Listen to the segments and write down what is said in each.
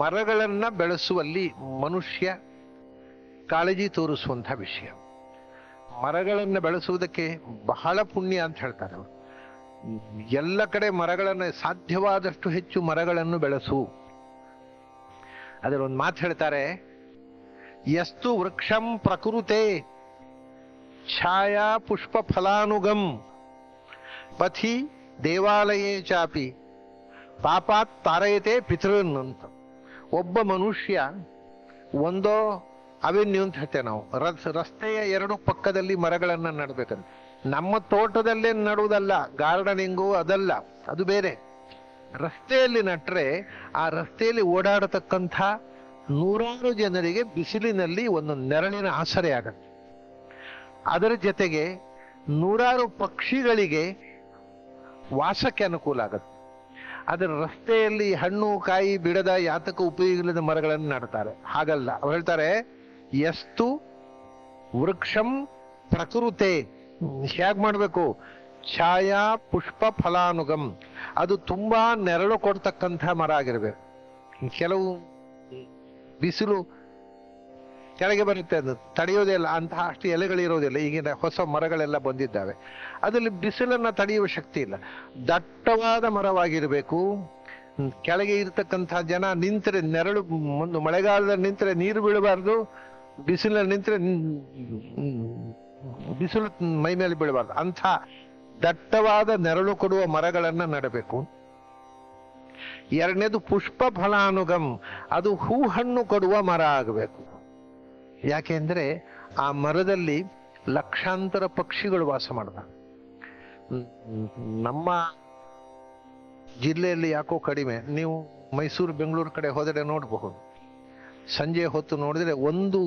ಮರಗಳನ್ನ ಬೆಳೆಸುವಲ್ಲಿ ಮನುಷ್ಯ ಕಾಳಜಿ ತೋರಿಸುವಂಥ ವಿಷಯ. ಮರಗಳನ್ನು ಬೆಳೆಸುವುದಕ್ಕೆ ಬಹಳ ಪುಣ್ಯ ಅಂತ ಹೇಳ್ತಾರೆ ಅವರು. ಎಲ್ಲ ಕಡೆ ಮರಗಳನ್ನು ಸಾಧ್ಯವಾದಷ್ಟು ಹೆಚ್ಚು ಮರಗಳನ್ನು ಬೆಳೆಸು. ಅದರೊಂದು ಮಾತು ಹೇಳ್ತಾರೆ ಎಸ್ತು ವೃಕ್ಷಂ ಪ್ರಕೃತೆ ಛಾಯಾ ಪುಷ್ಪ ಫಲಾನುಗಂ ಪಥಿ ದೇವಾಲಯೇ ಚಾಪಿ ಪಾಪಾತ್ ತಾರಯತೆ ಪಿತೃನ್ ಅಂತ ಒಬ್ಬ ಮನುಷ್ಯ ಒಂದೋ ಅವೆನ್ಯೂ ಅಂತ ಹೇಳ್ತೇವೆ ನಾವು. ರಸ್, ರಸ್ತೆಯ ಎರಡು ಪಕ್ಕದಲ್ಲಿ ಮರಗಳನ್ನು ನಡ್ಬೇಕಂತ ನಮ್ಮ ತೋಟದಲ್ಲೇ ನಡುವುದಲ್ಲ ಗಾರ್ಡನಿಂಗು ಅದಲ್ಲ, ಅದು ಬೇರೆ. ರಸ್ತೆಯಲ್ಲಿ ನಟ್ರೆ ಆ ರಸ್ತೆಯಲ್ಲಿ ಓಡಾಡತಕ್ಕಂಥ ನೂರಾರು ಜನರಿಗೆ ಬಿಸಿಲಿನಲ್ಲಿ ಒಂದು ನೆರಳಿನ ಆಸರೆ ಆಗತ್ತೆ. ಅದರ ಜೊತೆಗೆ ನೂರಾರು ಪಕ್ಷಿಗಳಿಗೆ ವಾಸಕ್ಕೆ ಅನುಕೂಲ ಆಗತ್ತೆ. ಅದರ ರಸ್ತೆಯಲ್ಲಿ ಹಣ್ಣು, ಕಾಯಿ ಬಿಡದ ಯಾತಕ ಉಪಯೋಗ ಇಲ್ಲದ ಮರಗಳನ್ನು ನಡ್ತಾರೆ. ಹಾಗಲ್ಲ. ಅವ್ರು ಹೇಳ್ತಾರೆ ಎಷ್ಟು ವೃಕ್ಷಂ ಪ್ರಕೃತೆ. ಹೇಗ್ ಮಾಡಬೇಕು? ಛಾಯಾ ಪುಷ್ಪ ಫಲಾನುಗಮ್ ಅದು ತುಂಬಾ ನೆರಳು ಕೊಡ್ತಕ್ಕಂಥ ಮರ ಆಗಿರ್ಬೇಕು. ಕೆಲವು ಬಿಸಿಲು ಕೆಳಗೆ ಬರುತ್ತೆ ಅದು. ತಡೆಯೋದೇ ಇಲ್ಲ. ಅಂತಹ ಅಷ್ಟು ಎಲೆಗಳಿರೋದಿಲ್ಲ ಈಗಿನ ಹೊಸ ಮರಗಳೆಲ್ಲ ಬಂದಿದ್ದಾವೆ. ಅದರಲ್ಲಿ ಬಿಸಿಲನ್ನ ತಡೆಯುವ ಶಕ್ತಿ ಇಲ್ಲ. ದಟ್ಟವಾದ ಮರವಾಗಿರಬೇಕು. ಕೆಳಗೆ ಇರತಕ್ಕಂಥ ಜನ ನಿಂತರೆ, ನೆರಳು, ಒಂದು ಮಳೆಗಾಲದಲ್ಲಿ ನಿಂತರೆ ನೀರು ಬೀಳಬಾರ್ದು. ಬಿಸಿಲಲ್ಲಿ ನಿಂತರೆ ಬಿಸಿಲು ಮೈ ಮೇಲೆ ಬೀಳಬಾರ್ದು. ಅಂಥ ದಟ್ಟವಾದ ನೆರಳು ಕೊಡುವ ಮರಗಳನ್ನ ನೆಡಬೇಕು. ಎರಡನೇದು ಪುಷ್ಪ ಫಲಾನುಗಮ್ ಅದು ಹೂ ಹಣ್ಣು ಕೊಡುವ ಮರ ಆಗಬೇಕು. ಯಾಕೆಂದ್ರೆ ಆ ಮರದಲ್ಲಿ ಲಕ್ಷಾಂತರ ಪಕ್ಷಿಗಳು ವಾಸ ಮಾಡ್ದ. ನಮ್ಮ ಜಿಲ್ಲೆಯಲ್ಲಿ ಯಾಕೋ ಕಡಿಮೆ. ನೀವು ಮೈಸೂರು, ಬೆಂಗಳೂರು ಕಡೆ ಹೋದರೆ ನೋಡಬಹುದು. ಸಂಜೆ ಹೊತ್ತು ನೋಡಿದರೆ ಒಂದು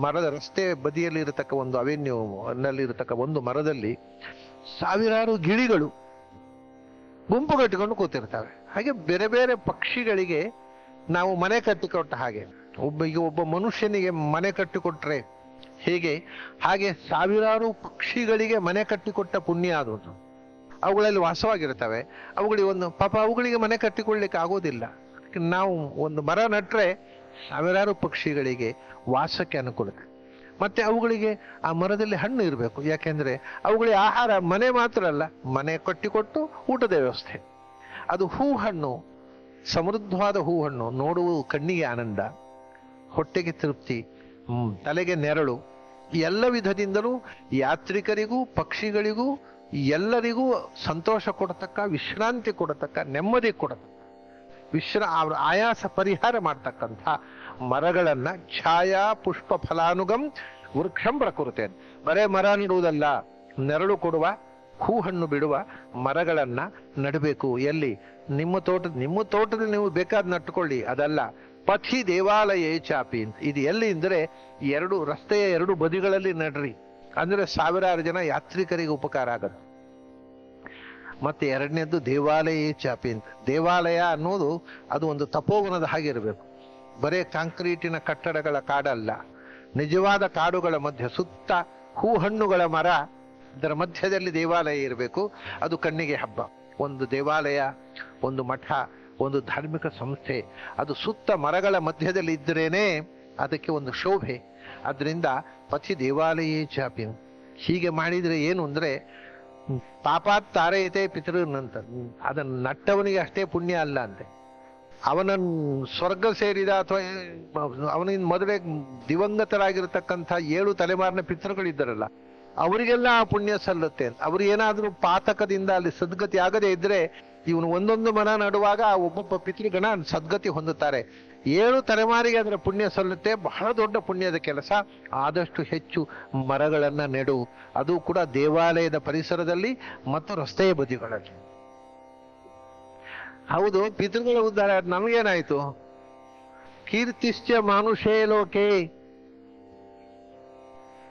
ಮರದ ರಸ್ತೆ ಬದಿಯಲ್ಲಿ ಇರತಕ್ಕ ಒಂದು ಅವೆನ್ಯೂ ನಲ್ಲಿ ಇರತಕ್ಕ ಒಂದು ಮರದಲ್ಲಿ ಸಾವಿರಾರು ಗಿಳಿಗಳು ಗುಂಪು ಕಟ್ಟಿಕೊಂಡು ಕೂತಿರ್ತವೆ. ಹಾಗೆ ಬೇರೆ ಬೇರೆ ಪಕ್ಷಿಗಳಿಗೆ ನಾವು ಮನೆ ಕಟ್ಟಿಕೊಟ್ಟ ಹಾಗೆ. ಒಬ್ಬ ಒಬ್ಬ ಮನುಷ್ಯನಿಗೆ ಮನೆ ಕಟ್ಟಿಕೊಟ್ರೆ ಹೇಗೆ? ಹಾಗೆ ಸಾವಿರಾರು ಪಕ್ಷಿಗಳಿಗೆ ಮನೆ ಕಟ್ಟಿಕೊಟ್ಟ ಪುಣ್ಯ ಅದು ಅವುಗಳಲ್ಲಿ ವಾಸವಾಗಿರ್ತವೆ ಅವುಗಳಿಗೆ ಒಂದು, ಪಾಪ ಅವುಗಳಿಗೆ ಮನೆ ಕಟ್ಟಿಕೊಳ್ಳಿಕ್ಕೆ ಆಗೋದಿಲ್ಲ. ನಾವು ಒಂದು ಮರ ನಟ್ರೆ ಸಾವಿರಾರು ಪಕ್ಷಿಗಳಿಗೆ ವಾಸಕ್ಕೆ ಅನುಕೂಲ. ಮತ್ತೆ ಅವುಗಳಿಗೆ ಆ ಮರದಲ್ಲಿ ಹಣ್ಣು ಇರಬೇಕು. ಯಾಕೆಂದ್ರೆ ಅವುಗಳಿಗೆ ಆಹಾರ ಮನೆ ಮಾತ್ರ ಅಲ್ಲ, ಮನೆ ಕಟ್ಟಿಕೊಟ್ಟು ಊಟದ ವ್ಯವಸ್ಥೆ. ಅದು ಹೂ ಹಣ್ಣು ಸಮೃದ್ಧವಾದ ಹೂ ಹಣ್ಣು ನೋಡುವುದು ಕಣ್ಣಿಗೆ ಆನಂದ. ಹೊಟ್ಟೆಗೆ ತೃಪ್ತಿ ತಲೆಗೆ ನೆರಳು. ಎಲ್ಲ ವಿಧದಿಂದಲೂ ಯಾತ್ರಿಕರಿಗೂ, ಪಕ್ಷಿಗಳಿಗೂ, ಎಲ್ಲರಿಗೂ ಸಂತೋಷ ಕೊಡತಕ್ಕ, ವಿಶ್ರಾಂತಿ ಕೊಡತಕ್ಕ, ನೆಮ್ಮದಿ ಕೊಡತಕ್ಕ, ವಿಶ್ರ, ಅವ್ರ ಆಯಾಸ ಪರಿಹಾರ ಮಾಡ್ತಕ್ಕಂಥ ಮರಗಳನ್ನ ಛಾಯಾ ಪುಷ್ಪ ಫಲಾನುಗಂ ವೃಕ್ಷಂ ಪ್ರಕೃತೆ ಬರೇ ಮರ ನೆಡುವುದಲ್ಲ ನೆರಳು ಕೊಡುವ ಹೂ ಹಣ್ಣು ಬಿಡುವ ಮರಗಳನ್ನ ನಡಬೇಕು. ಎಲ್ಲಿ? ನಿಮ್ಮ ತೋಟ, ನಿಮ್ಮ ತೋಟದಲ್ಲಿ ನೀವು ಬೇಕಾದ್ ನಟ್ಕೊಳ್ಳಿ, ಅದಲ್ಲ. ಪಥಿ ದೇವಾಲಯ ಚಾಪಿ ಅಂತ. ಇದು ಎಲ್ಲಿ ಅಂದ್ರೆ ಎರಡು ರಸ್ತೆಯ ಎರಡು ಬದಿಗಳಲ್ಲಿ ನಡ್ರಿ. ಅಂದ್ರೆ ಸಾವಿರಾರು ಜನ ಯಾತ್ರಿಕರಿಗೆ ಉಪಕಾರ ಆಗತ್ತೆ. ಮತ್ತೆ ಎರಡನೇದ್ದು ದೇವಾಲಯ ಚಾಪಿ ಅಂತ. ದೇವಾಲಯ ಅನ್ನೋದು ಅದು ಒಂದು ತಪೋವನದ ಹಾಗೆ ಇರಬೇಕು. ಬರೇ ಕಾಂಕ್ರೀಟಿನ ಕಟ್ಟಡಗಳ ಕಾಡಲ್ಲ. ನಿಜವಾದ ಕಾಡುಗಳ ಮಧ್ಯೆ ಸುತ್ತ ಹೂ ಹಣ್ಣುಗಳ ಮರ, ಅದರ ಮಧ್ಯದಲ್ಲಿ ದೇವಾಲಯ ಇರಬೇಕು. ಅದು ಕಣ್ಣಿಗೆ ಹಬ್ಬ. ಒಂದು ದೇವಾಲಯ, ಒಂದು ಮಠ ಒಂದು ಧಾರ್ಮಿಕ ಸಂಸ್ಥೆ. ಅದು ಸುತ್ತ ಮರಗಳ ಮಧ್ಯದಲ್ಲಿ ಇದ್ದರೇನೆ ಅದಕ್ಕೆ ಒಂದು ಶೋಭೆ. ಅದರಿಂದ ಪತಿ ದೇವಾಲಯ ಚಾಪಿ ಹೀಗೆ ಮಾಡಿದರೆ ಏನು ಅಂದರೆ ಪಾಪಾತ್ ತಾರಯತೆ ಪಿತೃನಂತ. ಅದನ್ನ ನಟ್ಟವನಿಗೆ ಅಷ್ಟೇ ಪುಣ್ಯ ಅಲ್ಲ ಅಂತೆ. ಅವನ ಸ್ವರ್ಗ ಸೇರಿದ ಅಥವಾ ಅವನಿಂದ ಮೊದಲೇ ದಿವಂಗತರಾಗಿರತಕ್ಕಂಥ ಏಳು ತಲೆಮಾರಿನ ಪಿತೃಗಳಿದ್ದಾರಲ್ಲ ಅವರಿಗೆಲ್ಲ ಆ ಪುಣ್ಯ ಸಲ್ಲುತ್ತೆ. ಅಂತ ಅವ್ರು ಏನಾದ್ರೂ ಪಾತಕದಿಂದ ಅಲ್ಲಿ ಸದ್ಗತಿ ಆಗದೆ ಇದ್ರೆ ಇವನು ಒಂದೊಂದು ಮನ ನಡುವಾಗ ಆ ಒಬ್ಬೊಬ್ಬ ಪಿತೃಗಣ ಸದ್ಗತಿ ಹೊಂದುತ್ತಾರೆ. ಏಳು ತಲೆಮಾರಿಗೆ ಅದರ ಪುಣ್ಯ ಸಲ್ಲುತ್ತೆ. ಬಹಳ ದೊಡ್ಡ ಪುಣ್ಯದ ಕೆಲಸ. ಆದಷ್ಟು ಹೆಚ್ಚು ಮರಗಳನ್ನು ನೆಡು. ಅದು ಕೂಡ ದೇವಾಲಯದ ಪರಿಸರದಲ್ಲಿ ಮತ್ತು ರಸ್ತೆಯ ಬದಿಗಳಲ್ಲಿ. ಹೌದು, ಪಿತೃಗಳ ಉದ್ದಾರ ನಮಗೇನಾಯ್ತು? ಕೀರ್ತಿಶ್ಚ ಮಾನುಷೇ ಲೋಕೆ.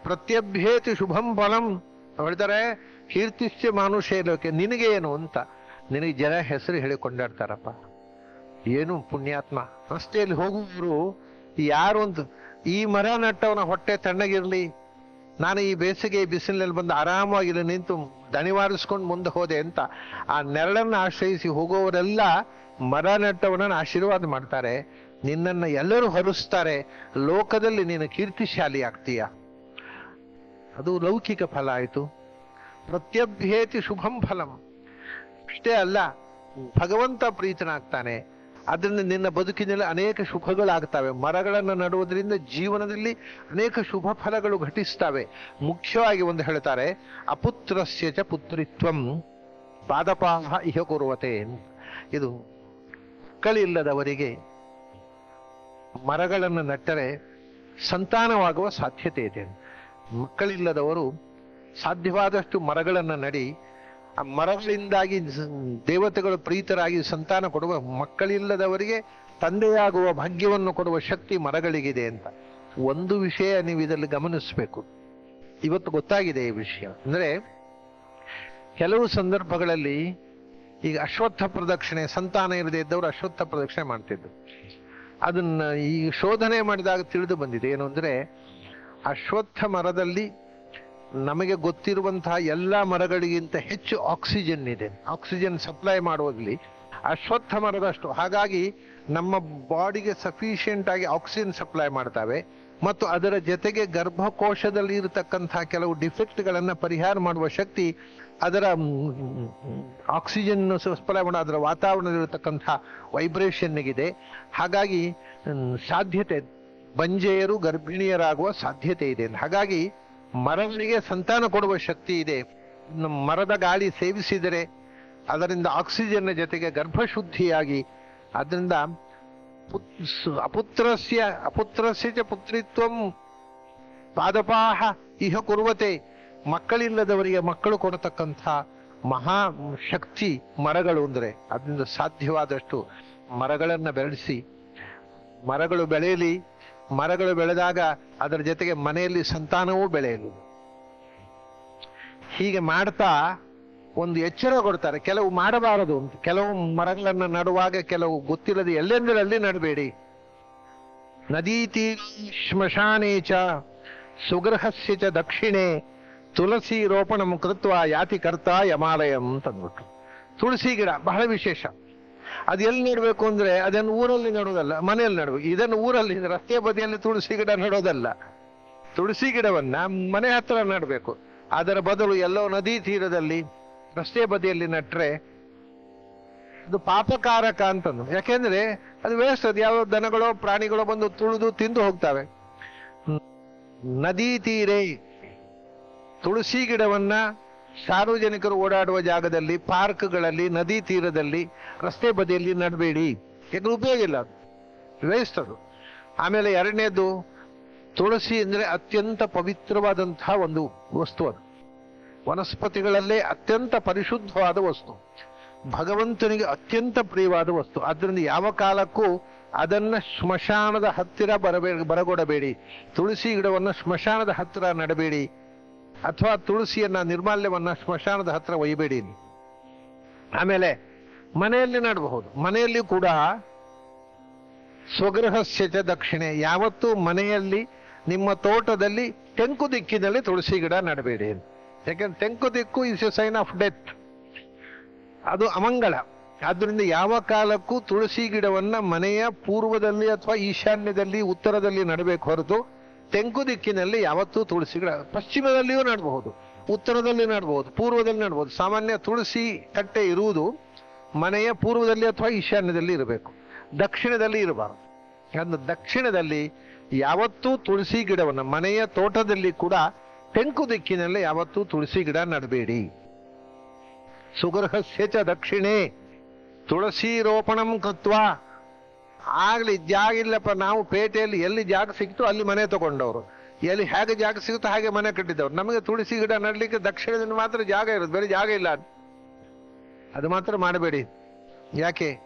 ಪ್ರತ್ಯಭ್ಯೇತಿ ಶುಭಂ ಫಲಂ. ಹೇಳ್ತಾರೆ, ಕೀರ್ತಿಸ್ಯ ನಿನಗೆ ಏನು ಅಂತ. ನಿನಗೆ ಜನ ಹೆಸರು ಹೇಳಿ ಕೊಂಡಾಡ್ತಾರಪ್ಪ ಏನು ಪುಣ್ಯಾತ್ಮ? ರಸ್ತೆಯಲ್ಲಿ ಹೋಗುವವರು ಯಾರು ಒಂದು ಈ ಮರ ನಟ್ಟವನ ಹೊಟ್ಟೆ ತಣ್ಣಗಿರ್ಲಿ. ನಾನು ಈ ಬೇಸಿಗೆ ಬಿಸಿಲಿನಲ್ಲಿ ಬಂದು ಆರಾಮಾಗಿ ನಿಂತು ದಣಿವಾರಿಸ್ಕೊಂಡು ಮುಂದೆ ಹೋದೆ ಅಂತ. ಆ ನೆರಳನ್ನು ಆಶ್ರಯಿಸಿ ಹೋಗುವವರೆಲ್ಲ ಮರ ನೆಟ್ಟವನನ್ನು ಆಶೀರ್ವಾದ ಮಾಡ್ತಾರೆ. ನಿನ್ನನ್ನು ಎಲ್ಲರೂ ಹರಿಸ್ತಾರೆ. ಲೋಕದಲ್ಲಿ ನೀನು ಕೀರ್ತಿಶಾಲಿ ಆಗ್ತೀಯ ಅದು ಲೌಕಿಕ ಫಲ ಆಯಿತು. ಪ್ರತ್ಯಭ್ಯೇತಿ ಶುಭಂ ಫಲಂ. ಇಷ್ಟೇ ಅಲ್ಲ, ಭಗವಂತ ಪ್ರೀತನಾಗ್ತಾನೆ. ಅದರಿಂದ ನಿನ್ನ ಬದುಕಿನಲ್ಲಿ ಅನೇಕ ಶುಭಗಳಾಗ್ತವೆ. ಮರಗಳನ್ನು ನಡುವುದರಿಂದ ಜೀವನದಲ್ಲಿ ಅನೇಕ ಶುಭ ಫಲಗಳು ಘಟಿಸ್ತವೆ. ಮುಖ್ಯವಾಗಿ ಒಂದು ಹೇಳ್ತಾರೆ, ಅಪುತ್ರಸ್ಯ ಚ ಪುತ್ರಿತ್ವಂ ಪಾದಪಾಹ ಇಹ ಕುರುವತೆ ಇದು ಮಕ್ಕಳಿಲ್ಲದವರಿಗೆ ಮರಗಳನ್ನು ನಟ್ಟರೆ ಸಂತಾನವಾಗುವ ಸಾಧ್ಯತೆ ಇದೆ ಮಕ್ಕಳಿಲ್ಲದವರು ಸಾಧ್ಯವಾದಷ್ಟು ಮರಗಳನ್ನು ನಡಿ, ಆ ಮರಗಳಿಂದಾಗಿ ದೇವತೆಗಳು ಪ್ರೀತರಾಗಿ ಸಂತಾನ ಕೊಡುವ ಮಕ್ಕಳಿಲ್ಲದವರಿಗೆ ತಂದೆಯಾಗುವ ಭಾಗ್ಯವನ್ನು ಕೊಡುವ ಶಕ್ತಿ ಮರಗಳಿಗಿದೆ ಅಂತ. ಒಂದು ವಿಷಯ ನೀವು ಇದರಲ್ಲಿ ಗಮನಿಸಬೇಕು. ಇವತ್ತು ಗೊತ್ತಾಗಿದೆ ಈ ವಿಷಯ. ಅಂದ್ರೆ ಕೆಲವು ಸಂದರ್ಭಗಳಲ್ಲಿ ಈಗ ಅಶ್ವತ್ಥ ಪ್ರದಕ್ಷಿಣೆ, ಸಂತಾನ ಇರದೇ ಇದ್ದವರು ಅಶ್ವತ್ಥ ಪ್ರದಕ್ಷಿಣೆ ಮಾಡ್ತಿದ್ರು. ಅದನ್ನ ಈ ಶೋಧನೆ ಮಾಡಿದಾಗ ತಿಳಿದು ಬಂದಿದೆ. ಏನು ಅಂದ್ರೆ ಅಶ್ವತ್ಥ ಮರದಲ್ಲಿ ನಮಗೆ ಗೊತ್ತಿರುವಂತಹ ಎಲ್ಲ ಮರಗಳಿಗಿಂತ ಹೆಚ್ಚು ಆಕ್ಸಿಜನ್ ಇದೆ. ಆಕ್ಸಿಜನ್ ಸಪ್ಲೈ ಮಾಡುವಾಗಲಿ ಅಶ್ವತ್ಥ ಮರದಷ್ಟು. ಹಾಗಾಗಿ ನಮ್ಮ ಬಾಡಿಗೆ ಸಫಿಷಿಯೆಂಟ್ ಆಗಿ ಆಕ್ಸಿಜನ್ ಸಪ್ಲೈ ಮಾಡ್ತವೆ. ಮತ್ತು ಅದರ ಜೊತೆಗೆ ಗರ್ಭಕೋಶದಲ್ಲಿ ಇರತಕ್ಕಂತಹ ಕೆಲವು ಡಿಫೆಕ್ಟ್ಗಳನ್ನು ಪರಿಹಾರ ಮಾಡುವ ಶಕ್ತಿ ಅದರ ಆಕ್ಸಿಜನ್ ಸಪ್ಲೈ ಮಾಡೋ, ಅದರ ವಾತಾವರಣದಲ್ಲಿರತಕ್ಕಂತಹ ವೈಬ್ರೇಷನ್ನಿಗಿದೆ ಹಾಗಾಗಿ ಸಾಧ್ಯತೆ ಬಂಜೆಯರು ಗರ್ಭಿಣಿಯರಾಗುವ ಸಾಧ್ಯತೆ ಇದೆ. ಹಾಗಾಗಿ ಮರಗಳಿಗೆ ಸಂತಾನ ಕೊಡುವ ಶಕ್ತಿ ಇದೆ. ಮರದ ಗಾಳಿ ಸೇವಿಸಿದರೆ ಅದರಿಂದ ಆಕ್ಸಿಜನ್ನ ಜೊತೆಗೆ ಗರ್ಭಶುದ್ಧಿಯಾಗಿ ಅದರಿಂದ ಅಪುತ್ರಸ್ಯ ಅಪುತ್ರಸ್ಯ ಚ ಪುತ್ರಿತ್ವ ಪಾದಪಾಹ ಇಹ ಕುರುವತೆ. ಮಕ್ಕಳಿಲ್ಲದವರಿಗೆ ಮಕ್ಕಳು ಕೊಡತಕ್ಕಂಥ ಮಹಾ ಶಕ್ತಿ ಮರಗಳು ಅಂದ್ರೆ ಅದರಿಂದ ಸಾಧ್ಯವಾದಷ್ಟು ಮರಗಳನ್ನು ಬೆಳೆಸಿ ಮರಗಳು ಬೆಳೆಯಲಿ. ಮರಗಳು ಬೆಳೆದಾಗ ಅದರ ಜೊತೆಗೆ ಮನೆಯಲ್ಲಿ ಸಂತಾನವೂ ಬೆಳೆಯಲು ಹೀಗೆ ಮಾಡ್ತಾ ಒಂದು ಎಚ್ಚರ ಕೊಡ್ತಾರೆ, ಕೆಲವು ಮಾಡಬಾರದು ಕೆಲವು ಮರಗಳನ್ನ ನಡುವಾಗ ಕೆಲವು ಗೊತ್ತಿಲ್ಲದೆ ಎಲ್ಲೆಂದರಲ್ಲಿ ನಡಬೇಡಿ. ನದೀತಿ ಶ್ಮಶಾನೇ ಚ ಚ ದಕ್ಷಿಣೆ ತುಳಸಿ ರೋಪಣಂ ಕೃತ್ವ ಯಾತಿ ಕರ್ತ ಯಮಾಲಯಂ ತಂದ್ಬಿಟ್ಟು ತುಳಸಿ ಗಿಡ ಬಹಳ ವಿಶೇಷ. ಅದು ಎಲ್ಲಿ ನೆಡಬೇಕು ಅಂದ್ರೆ ಅದನ್ನು ಊರಲ್ಲಿ ನೆಡೋದಲ್ಲ ಮನೆಯಲ್ಲಿ ನೆಡಬೇಕು ಇದನ್ನು ಊರಲ್ಲಿ ರಸ್ತೆ ಬದಿಯಲ್ಲಿ ತುಳಸಿ ಗಿಡ ನೆಡೋದಲ್ಲ ತುಳಸಿ ಗಿಡವನ್ನ ಮನೆ ಹತ್ರ ನೆಡಬೇಕು. ಅದರ ಬದಲು ಎಲ್ಲೋ ನದಿ ತೀರದಲ್ಲಿ ರಸ್ತೆ ಬದಿಯಲ್ಲಿ ನಟ್ರೆ ಅದು ಪಾಪಕಾರಕ ಅಂತಂದು. ಯಾಕೆಂದ್ರೆ ಅದು ವೇಸ್ಟ್ ಅದು. ಯಾವ ದನಗಳೋ ಪ್ರಾಣಿಗಳೋ ಬಂದು ತುಳಿದು ತಿಂದು ಹೋಗ್ತವೆ. ನದಿ ತೀರೆ ತುಳಸಿ ಗಿಡವನ್ನ ಸಾರ್ವಜನಿಕರು ಓಡಾಡುವ ಜಾಗದಲ್ಲಿ, ಪಾರ್ಕ್ಗಳಲ್ಲಿ, ನದಿ ತೀರದಲ್ಲಿ, ರಸ್ತೆ ಬದಿಯಲ್ಲಿ ನಡಬೇಡಿ. ಯಾಕಂದ್ರೆ ಉಪಯೋಗ ಇಲ್ಲ. ಅದು ವೇಸ್ಟ್ ಆಮೇಲೆ ಎರಡನೇದು, ತುಳಸಿ ಅಂದ್ರೆ ಅತ್ಯಂತ ಪವಿತ್ರವಾದಂತಹ ಒಂದು ವಸ್ತು ಅದು. ವನಸ್ಪತಿಗಳಲ್ಲೇ ಅತ್ಯಂತ ಪರಿಶುದ್ಧವಾದ ವಸ್ತು. ಭಗವಂತನಿಗೆ ಅತ್ಯಂತ ಪ್ರಿಯವಾದ ವಸ್ತು. ಆದ್ದರಿಂದ ಯಾವ ಕಾಲಕ್ಕೂ ಅದನ್ನ ಸ್ಮಶಾನದ ಹತ್ತಿರ ಬರಬೇ, ಬರಗೊಡಬೇಡಿ. ತುಳಸಿ ಗಿಡವನ್ನು ಸ್ಮಶಾನದ ಹತ್ತಿರ ನಡಬೇಡಿ. ಅಥವಾ ತುಳಸಿಯನ್ನ ನಿರ್ಮಾಲ್ಯವನ್ನ ಸ್ಮಶಾನದ ಹತ್ರ ಒಯ್ಯಬೇಡಿ ಆಮೇಲೆ ಮನೆಯಲ್ಲಿ ನಡಬಹುದು. ಮನೆಯಲ್ಲಿ ಕೂಡ ಸ್ವಗೃಹಸ್ಯ ಚ ದಕ್ಷಿಣೆ. ಯಾವತ್ತೂ ಮನೆಯಲ್ಲಿ ನಿಮ್ಮ ತೋಟದಲ್ಲಿ ತೆಂಕು ದಿಕ್ಕಿನಲ್ಲಿ ತುಳಸಿ ಗಿಡ ನಡಬೇಡಿ ಯಾಕೆಂದ್ರೆ ತೆಂಕು ದಿಕ್ಕು is a sign of death ಅದು ಅಮಂಗಳ ಆದ್ದರಿಂದ ಯಾವ ಕಾಲಕ್ಕೂ ತುಳಸಿ ಗಿಡವನ್ನ ಮನೆಯ ಪೂರ್ವದಲ್ಲಿ ಅಥವಾ ಈಶಾನ್ಯದಲ್ಲಿ, ಉತ್ತರದಲ್ಲಿ ನಡಬೇಕು ಹೊರತು ತೆಂಕು ದಿಕ್ಕಿನಲ್ಲಿ ಯಾವತ್ತೂ ತುಳಸಿ ಗಿಡ, ಪಶ್ಚಿಮದಲ್ಲಿಯೂ ನಡಬಹುದು, ಉತ್ತರದಲ್ಲಿ ನಡಬಹುದು, ಪೂರ್ವದಲ್ಲಿ ನಡಬಹುದು. ಸಾಮಾನ್ಯ ತುಳಸಿ ಕಟ್ಟೆ ಇರುವುದು ಮನೆಯ ಪೂರ್ವದಲ್ಲಿ ಅಥವಾ ಈಶಾನ್ಯದಲ್ಲಿ ಇರಬೇಕು. ದಕ್ಷಿಣದಲ್ಲಿ ಇರಬಾರದು. ಅಂದ್ರೆ ದಕ್ಷಿಣದಲ್ಲಿ ಯಾವತ್ತೂ ತುಳಸಿ ಗಿಡವನ್ನು, ಮನೆಯ ತೋಟದಲ್ಲಿ ಕೂಡ ತೆಂಕು ದಿಕ್ಕಿನಲ್ಲಿ ಯಾವತ್ತೂ ತುಳಸಿ ಗಿಡ ನಡಬೇಡಿ. ಸುಗರ್ಹಸ್ಯ ಚ ದಕ್ಷಿಣೆ ತುಳಸಿ ರೋಪಣಂ ಕೃತ್ವ. ಆಗ್ಲಿ ಜಾಗ ಇಲ್ಲಪ್ಪ ನಾವು ಪೇಟೆಯಲ್ಲಿ ಎಲ್ಲಿ ಜಾಗ ಸಿಕ್ತು ಅಲ್ಲಿ ಮನೆ ತಗೊಂಡವರು. ಎಲ್ಲಿ ಹೇಗೆ ಜಾಗ ಸಿಗುತ್ತೋ ಹಾಗೆ ಮನೆ ಕಟ್ಟಿದ್ದವ್ರು ನಮಗೆ ತುಳಸಿ ಗಿಡ ನಡ್ಲಿಕ್ಕೆ ದಕ್ಷಿಣದಿಂದ ಮಾತ್ರ ಜಾಗ ಇರೋದು, ಬೇರೆ ಜಾಗ ಇಲ್ಲ ಅದು. ಮಾತ್ರ ಮಾಡಬೇಡಿ. ಯಾಕೆ?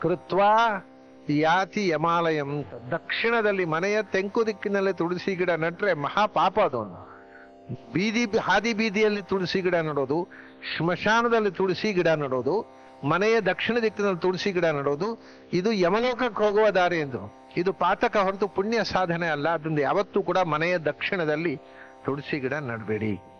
ಕೃತ್ವ ಯಾತಿ ಯಮಾಲಯಂ. ದಕ್ಷಿಣದಲ್ಲಿ ಮನೆಯ ತೆಂಕು ದಿಕ್ಕಿನಲ್ಲಿ ತುಳಸಿ ಗಿಡ ನಟ್ರೆ ಮಹಾಪಾಪ ಅದು. ಒಂದು. ಬೀದಿ, ಹಾದಿ ಬೀದಿಯಲ್ಲಿ ತುಳಸಿ ಗಿಡ ನಡೋದು ಸ್ಮಶಾನದಲ್ಲಿ ತುಳಸಿ ಗಿಡ ನಡೋದು ಮನೆಯ ದಕ್ಷಿಣ ದಿಕ್ಕಿನಲ್ಲಿ ತುಳಸಿ ಗಿಡ ನಡೋದು, ಇದು ಯಮಲೋಕಕ್ಕೆ ಹೋಗುವ ದಾರಿ ಎಂದು. ಇದು ಪಾತಕ ಹೊರತು ಪುಣ್ಯ ಸಾಧನೆ ಅಲ್ಲ ಅದರಿಂದ ಯಾವತ್ತೂ ಕೂಡ ಮನೆಯ ದಕ್ಷಿಣದಲ್ಲಿ ತುಳಸಿ ಗಿಡ ನಡಬೇಡಿ.